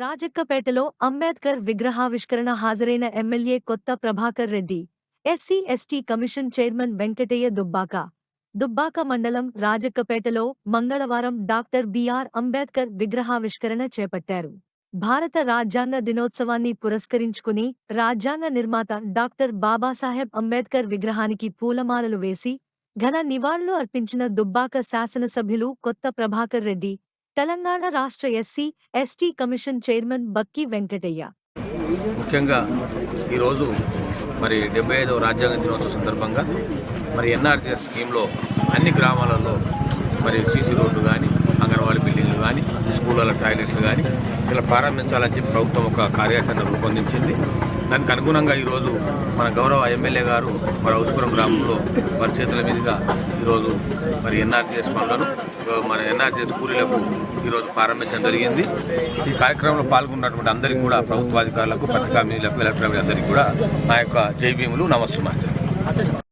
రాజక్కపేటలో అంబేద్కర్ విగ్రహావిష్కరణ హాజరైన MLA Kotha Prabhakar Reddy SC ST commission chairman Venkataiah Dubbaka. Dubbaka మండలం రాజక్కపేటలో మంగళవారం డాక్టర్ బిఆర్ అంబేద్కర్ విగ్రహావిష్కరణ చేపట్టారు. భారత రాజ్యాంగ దినోత్సవాన్ని పురస్కరించుకుని రాజ్యాంగ నిర్మాత డాక్టర్ బాబాసాహెబ్ అంబేద్కర్ విగ్రహానికి పూలమాలలు వేసి ఘన నివాళులు అర్పించిన దుబ్బాక శాసనసభ్యులు కొత్త ప్రభాకర్ రెడ్డి తెలంగాణ రాష్ట్ర SC ST commission chairman Bakki Venkataiah. ముఖ్యంగా ఈరోజు మరి డెబ్బై ఐదవ రాజ్యాంగ దినోత్సవం సందర్భంగా మరి ఎన్ఆర్జీఎస్ స్కీమ్లో అన్ని గ్రామాలలో మరి సీసీ రోడ్లు కానీ అంగన్వాడీ బిల్డింగ్లు కానీ స్కూళ్ళ టాయిలెట్లు కానీ ఇలా ప్రారంభించాలని చెప్పి ప్రభుత్వం ఒక కార్యాచరణ రూపొందించింది. దానికి అనుగుణంగా ఈరోజు మన గౌరవ ఎమ్మెల్యే గారు మరి ఔసుపురం గ్రామంలో మరి చేతుల మీదుగా ఈరోజు మరి ఎన్ఆర్టీఎస్ పనులను మన ఎన్ఆర్టీఎస్ కూలీలకు ఈరోజు ప్రారంభించడం జరిగింది. ఈ కార్యక్రమంలో పాల్గొన్నటువంటి అందరికీ కూడా ప్రభుత్వాధికారులకు పత్రికా మీడియాలకు ఎలక్ట్రానిక్ అందరికీ కూడా నా యొక్క జై భీములు నమస్సుమాచారు